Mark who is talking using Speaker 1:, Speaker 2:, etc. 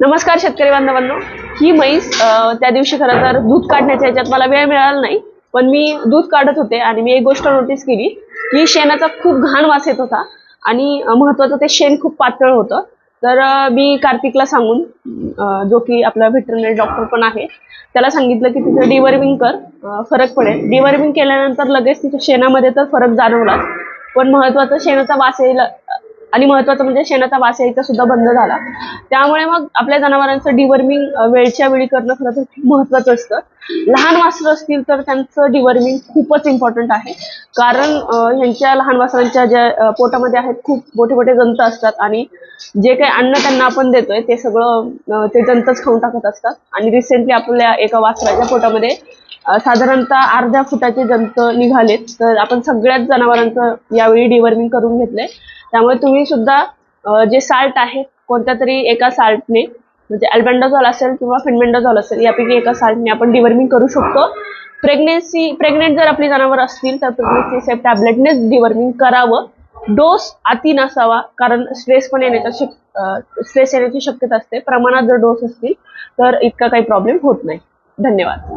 Speaker 1: नमस्कार शेतकरी बांधवांनो. ही म्हैस त्या दिवशी खरं तर दूध काढण्याच्या याच्यात मला वेळ मिळाला नाही पण मी दूध काढत होते आणि मी एक गोष्ट नोटीस केली की शेणाचा खूप घाण वास येत होता आणि महत्वाचं ते शेण खूप पातळ होतं. तर मी कार्तिकला सांगून जो की आपला व्हेटरनरी डॉक्टर पण आहे त्याला सांगितलं की तिथं डिवर्मिंग कर फरक पडेल. डिवर्मिंग केल्यानंतर लगेच तिच्या शेणामध्ये तर फरक जाणवला पण महत्वाचं शेणाचा वास यायला आणि महत्वाचं म्हणजे शेणाचा वास यायचा सुद्धा बंद झाला. त्यामुळे मग आपल्या जनावरांचं डिवर्मिंग वेळच्या वेळी करणं खरं तर खूप महत्वाचं असतं. लहान वासरं असतील तर त्यांचं डिवर्मिंग खूपच इम्पॉर्टंट आहे. कारण ह्यांच्या लहान वासरांच्या ज्या पोटामध्ये आहेत खूप मोठे मोठे जंत असतात आणि जे काही अन्न त्यांना आपण देतोय ते सगळं ते जंतच खाऊन टाकत असतात. आणि रिसेंटली आपल्या एका वासराच्या पोटामध्ये साधारणतः अर्ध्या फुटाचे जंत निघालेत. तर आपण सगळ्याच जनावरांचं यावेळी डिवर्मिंग करून घेतलंय. त्यामुळे तुम्ही सुद्धा जे साल्ट आहे कोणत्या तरी एका साल्टने म्हणजे अल्बेंडाझॉल असेल किंवा फिनमेंडाझॉल असेल यापैकी एका साल्टने आपण डिवर्मिंग करू शकतो. प्रेग्नेन्सी प्रेग्नेंट जर आपली जनावर असतील तर प्रेग्नेन्सी सेफ टॅबलेटनेच डिवर्मिंग करावं. डोस अति नसावा कारण स्ट्रेस पण येण्याचा शक स्ट्रेस येण्याची शक्यता असते. प्रमाणात जर डोस असतील तर इतका काही प्रॉब्लेम होत नाही. धन्यवाद.